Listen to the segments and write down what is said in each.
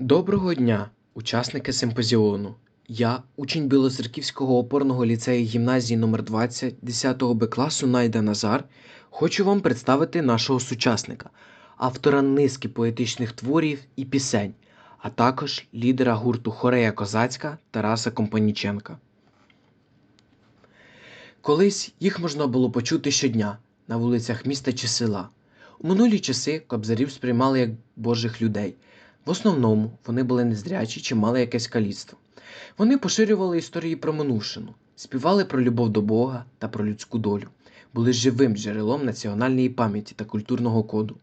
Доброго дня, учасники симпозіону. Я, учень Білоцерківського опорного ліцею гімназії номер 20 10 Б класу Найда Назар, хочу вам представити нашого сучасника, автора низки поетичних творів і пісень, а також лідера гурту Хорея Козацька Тараса Компаніченка. Колись їх можна було почути щодня на вулицях міста чи села. У минулі часи кобзарів сприймали як божих людей. В основному вони були незрячі чи мали якесь каліцтво. Вони поширювали історії про минувшину, співали про любов до Бога та про людську долю, були живим джерелом національної пам'яті та культурного коду.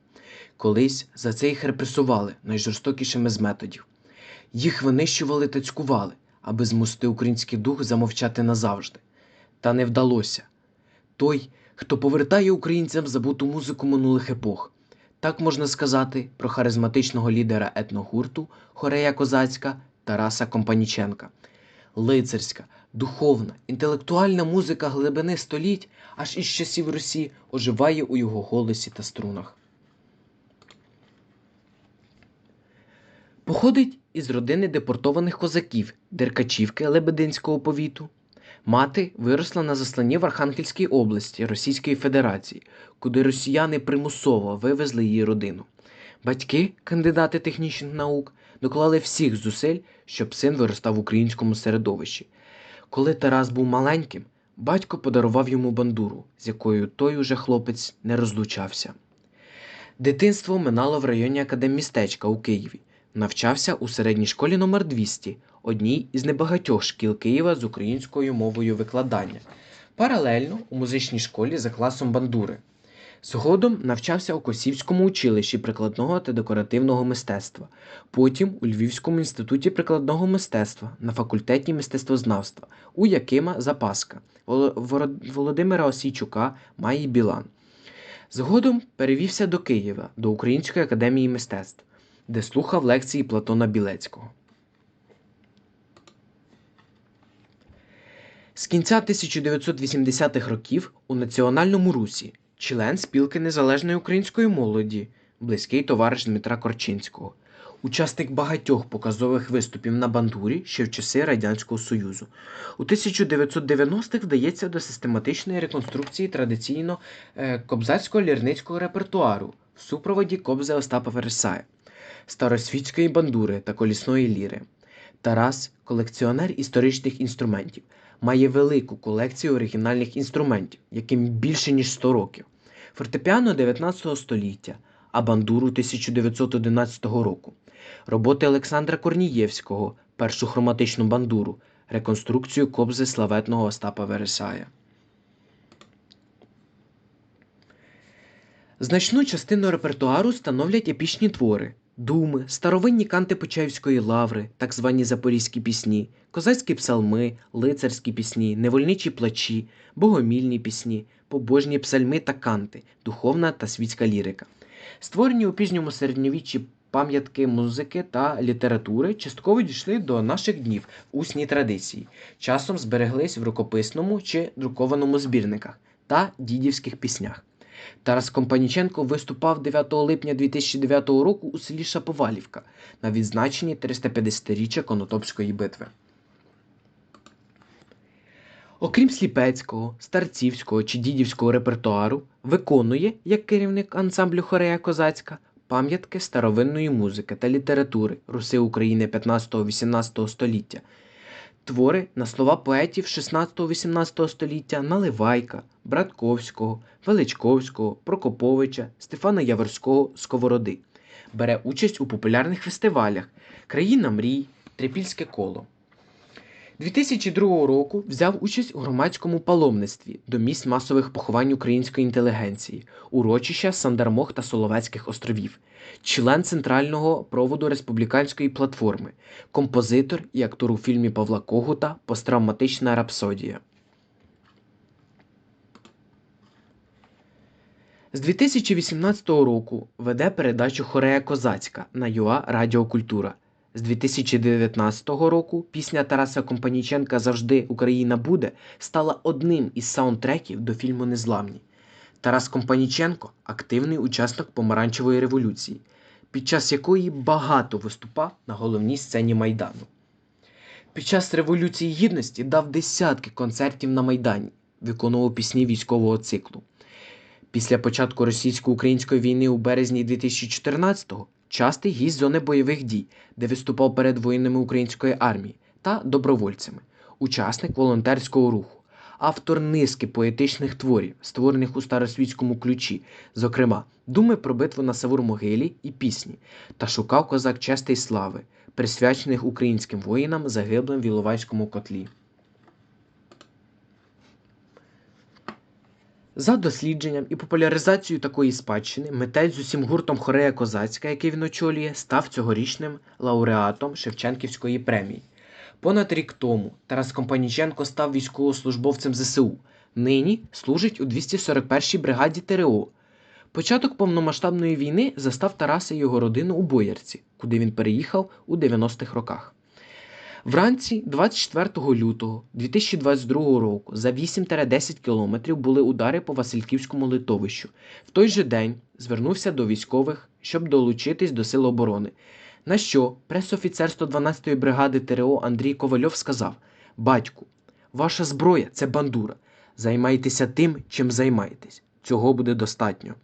Колись за це їх репресували найжорстокішими з методів. Їх винищували та цькували, аби змусити український дух замовчати назавжди. Та не вдалося. Той, хто повертає українцям забуту музику минулих епох. Так можна сказати про харизматичного лідера етногурту Хорея Козацька Тараса Компаніченка. Лицарська, духовна, інтелектуальна музика глибини століть аж із часів Русі оживає у його голосі та струнах. Походить із родини депортованих козаків Деркачівки Лебединського повіту. Мати виросла на засланні в Архангельській області Російської Федерації, куди росіяни примусово вивезли її родину. Батьки, кандидати технічних наук, доклали всіх зусиль, щоб син виростав в українському середовищі. Коли Тарас був маленьким, батько подарував йому бандуру, з якою той уже хлопець не розлучався. Дитинство минало в районі Академмістечка у Києві. Навчався у середній школі номер 200 одній із небагатьох шкіл Києва з українською мовою викладання. Паралельно у музичній школі за класом бандури. Згодом навчався у Косівському училищі прикладного та декоративного мистецтва, потім у Львівському інституті прикладного мистецтва на факультеті мистецтвознавства у Якима Запаска, Володимира Осійчука, Маї Білан. Згодом перевівся до Києва, до Української академії мистецтв, де слухав лекції Платона Білецького. З кінця 1980-х років у Національному русі член спілки незалежної української молоді, близький товариш Дмитра Корчинського, учасник багатьох показових виступів на бандурі ще в часи Радянського Союзу. У 1990-х вдається до систематичної реконструкції традиційно е, кобзарського лірницького репертуару в супроводі кобзи Остапа Вересая, старосвітської бандури та колісної ліри. Тарас колекціонер історичних інструментів має велику колекцію оригінальних інструментів, яким більше ніж 100 років, фортепіано 19 століття, а бандуру 1911 року, роботи Олександра Корнієвського, першу хроматичну бандуру, реконструкцію кобзи славетного Остапа Вересая. Значну частину репертуару становлять епічні твори, думи, старовинні канти Почаївської лаври, так звані запорізькі пісні, козацькі псалми, лицарські пісні, невольничі плачі, богомільні пісні, побожні псальми та канти, духовна та світська лірика. Створені у пізньому середньовіччі пам'ятки музики та літератури частково дійшли до наших днів в усній традиції, часом збереглись в рукописному чи друкованому збірниках та дідівських піснях. Тарас Компаніченко виступав 9 липня 2009 року у селі Шаповалівка на відзначенні 350-річчя Конотопської битви. Окрім сліпецького, старцівського чи дідівського репертуару, виконує, як керівник ансамблю Хорея Козацька, пам'ятки старовинної музики та літератури Руси України 15-18 століття, твори на слова поетів 16-18 століття Наливайка, Братковського, Величковського, Прокоповича, Стефана Яворського, Сковороди. Бере участь у популярних фестивалях Країна мрій, Трипільське коло. 2002 року взяв участь у громадському паломництві до місць масових поховань української інтелігенції, урочища Сандармох та Соловецьких островів, член центрального проводу республіканської платформи, композитор і актор у фільмі Павла Когута Посттравматична рапсодія. З 2018 року веде передачу Хорея Козацька на ЮА Радіокультура. З 2019 року пісня Тараса Компаніченка Завжди Україна буде стала одним із саундтреків до фільму Незламні. Тарас Компаніченко активний учасник помаранчевої революції. під час якої багато виступав на головній сцені Майдану. Під час Революції Гідності дав десятки концертів на Майдані, виконував пісні військового циклу. Після початку російсько-української війни у березні 2014-го частий гість зони бойових дій, де виступав перед воїнами української армії та добровольцями, учасник волонтерського руху, автор низки поетичних творів, створених у старосвітському ключі, зокрема Думи про битву на Савур-Могилі і пісні, та шукав козак чести й слави, присвячених українським воїнам, загиблим в Іловайському котлі. За дослідженням і популяризацією такої спадщини митець з усім гуртом Хорея Козацька, який він очолює, став цьогорічним лауреатом Шевченківської премії. Понад рік тому Тарас Компаніченко став військовослужбовцем ЗСУ. Нині служить у 241-й бригаді ТРО. Початок повномасштабної війни застав Тараса і його родину у Боярці, куди він переїхав у 90-х роках. Вранці 24 лютого 2022 року за 8-10 кілометрів були удари по Васильківському литовищу. В той же день звернувся до військових, щоб долучитись до сил оборони. На що пресофіцер 112-ї бригади ТРО Андрій Ковальов сказав: Батьку, ваша зброя це бандура. Займайтеся тим, чим займаєтесь. Цього буде достатньо.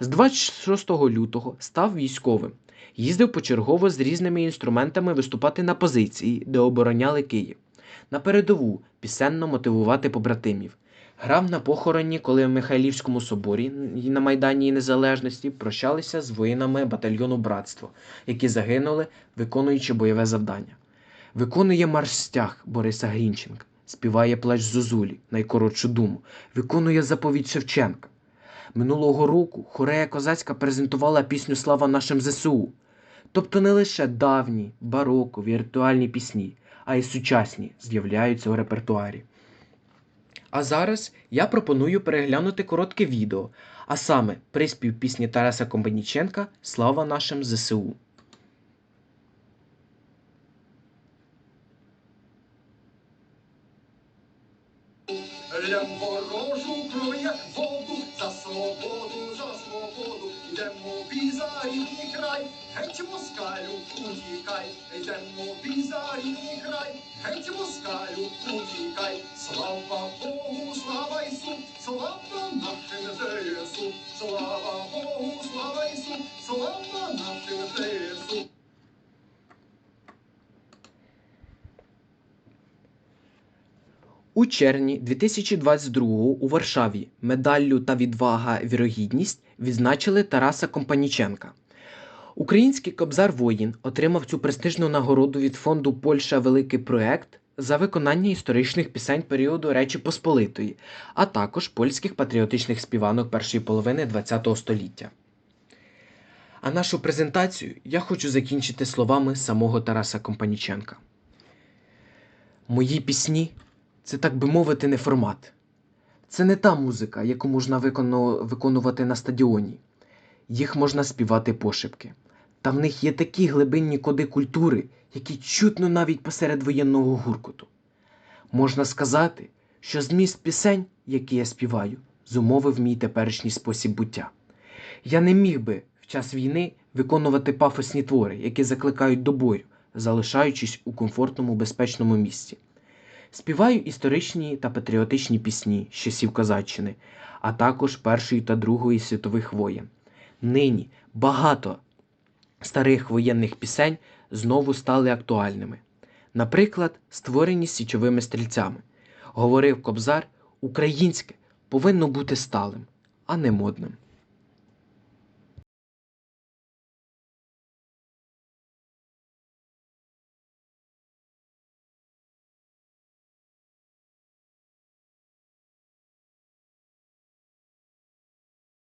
З 26 лютого став військовим. Їздив почергово з різними інструментами виступати на позиції, де обороняли Київ. На передову пісенно мотивувати побратимів. Грав на похороні, коли в Михайлівському соборі на Майдані Незалежності прощалися з воїнами батальйону Братство, які загинули, виконуючи бойове завдання. Виконує марш Бориса Грінченка, співає плач Зозулі, найкоротшу думу, виконує заповідь Шевченка. Минулого року хорея козацька презентувала пісню Слава нашим ЗСУ. Тобто не лише давні, барокові, ритуальні пісні, а й сучасні з'являються у репертуарі. А зараз я пропоную переглянути коротке відео, а саме приспів пісні Тараса Комбаніченка Слава нашим ЗСУ. Лям ворожу кров, воду, за свободу, за свободу, йдемо в рідний край, геть москалю, утікай, йдемо в рідний край, геть москалю, утікай, слава Богу, слава Ісу, слава нашим ЗСУ, слава Богу, слава Ісу, слава У червні 2022-го у Варшаві медаллю та відвага вірогідність відзначили Тараса Компаніченка. Український кобзар воїн отримав цю престижну нагороду від фонду Польща Великий проект за виконання історичних пісень періоду Речі Посполитої, а також польських патріотичних співанок першої половини ХХ століття. А нашу презентацію я хочу закінчити словами самого Тараса Компаніченка. Мої пісні це, так би мовити, не формат. Це не та музика, яку можна виконувати на стадіоні. Їх можна співати пошепки. Та в них є такі глибинні коди культури, які чутно навіть посеред воєнного гуркоту. Можна сказати, що зміст пісень, які я співаю, зумовив мій теперішній спосіб буття. Я не міг би в час війни виконувати пафосні твори, які закликають до бою, залишаючись у комфортному безпечному місці. Співаю історичні та патріотичні пісні часів Козаччини, а також Першої та Другої світових воєн. Нині багато старих воєнних пісень знову стали актуальними. Наприклад, створені січовими стрільцями. Говорив Кобзар, українське повинно бути сталим, а не модним.